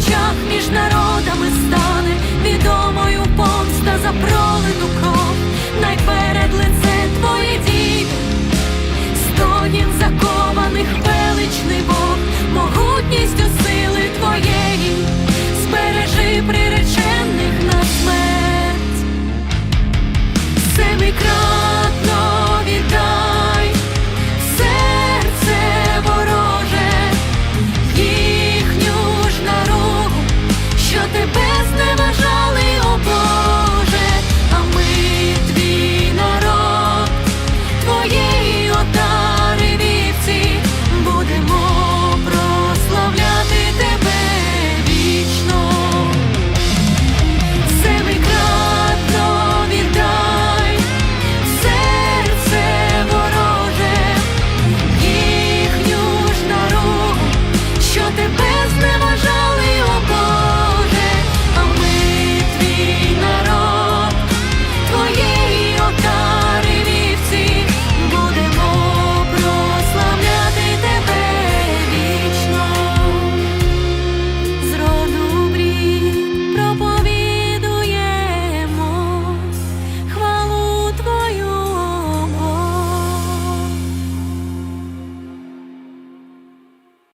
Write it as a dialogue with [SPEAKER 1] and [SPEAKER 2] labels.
[SPEAKER 1] очах між народами.